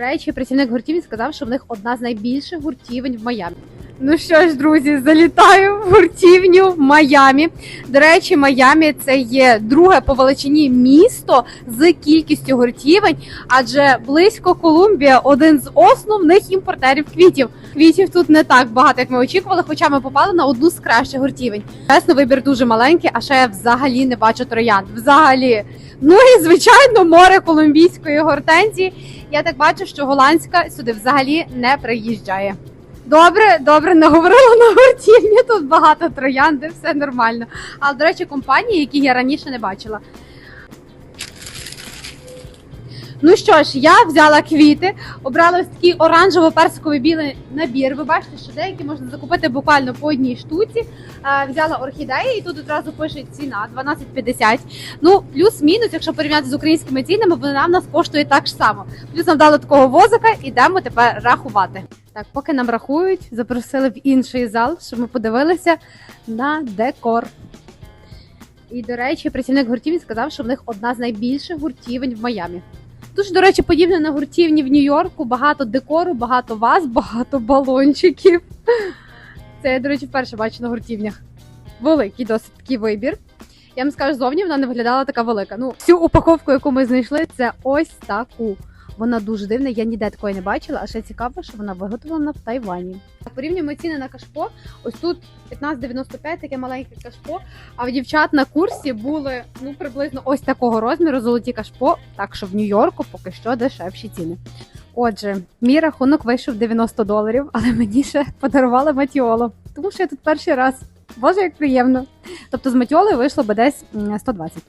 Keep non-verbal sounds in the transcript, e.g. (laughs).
Речі, працівник гуртівень сказав, що в них одна з найбільших гуртівень в Майамі. Ну що ж, друзі, залітаю в гуртівню в Майамі. До речі, Майамі це є друге по величині місто з кількістю гуртівень, адже близько Колумбія один з основних імпортерів квітів. Квітів тут не так багато, як ми очікували, хоча ми попали на одну з кращих гуртівень. Чесно, вибір дуже маленький, а ще я взагалі не бачу троянд. Взагалі. Ну і звичайно, море колумбійської гортензії. Я так бачу, що голландська сюди взагалі не приїжджає. Добре, добре, наговорила на гуртівні. Тут багато троянди, все нормально. Але, до речі, компанії, які я раніше не бачила. Ну що ж, я взяла квіти, обрала такий оранжево-персиковий білий набір. Ви бачите, що деякі можна закупити буквально по одній штуці. Взяла орхідеї, і тут одразу пише ціна 12,50. Ну, плюс-мінус, якщо порівняти з українськими цінами, вона в нас коштує так ж само. Плюс нам дали такого возика, ідемо тепер рахувати. Так, поки нам рахують, запросили в інший зал, щоб ми подивилися на декор. І, до речі, працівник гуртівень сказав, що в них одна з найбільших гуртівень в Майамі. Дуже, до речі, подібне на гуртівні в Нью-Йорку. Багато декору, багато вас, (laughs) багато балончиків. Це я, до речі, вперше бачу на гуртівнях. Великий досить такий вибір. Я вам скажу, зовні вона не виглядала така велика. Ну, всю упаковку, яку ми знайшли, це ось таку. Вона дуже дивна, я ніде такої не бачила, а ще цікаво, що вона виготовлена в Тайвані. Порівнюємо ціни на кашпо. Ось тут 15,95, таке маленьке кашпо. А в дівчат на курсі були ну приблизно ось такого розміру золоті кашпо. Так що в Нью-Йорку поки що дешевші ціни. Отже, мій рахунок вийшов 90 доларів, але мені ще подарували матіоло, тому що я тут перший раз. Боже, як приємно. Тобто з матіолою вийшло би десь м, 120.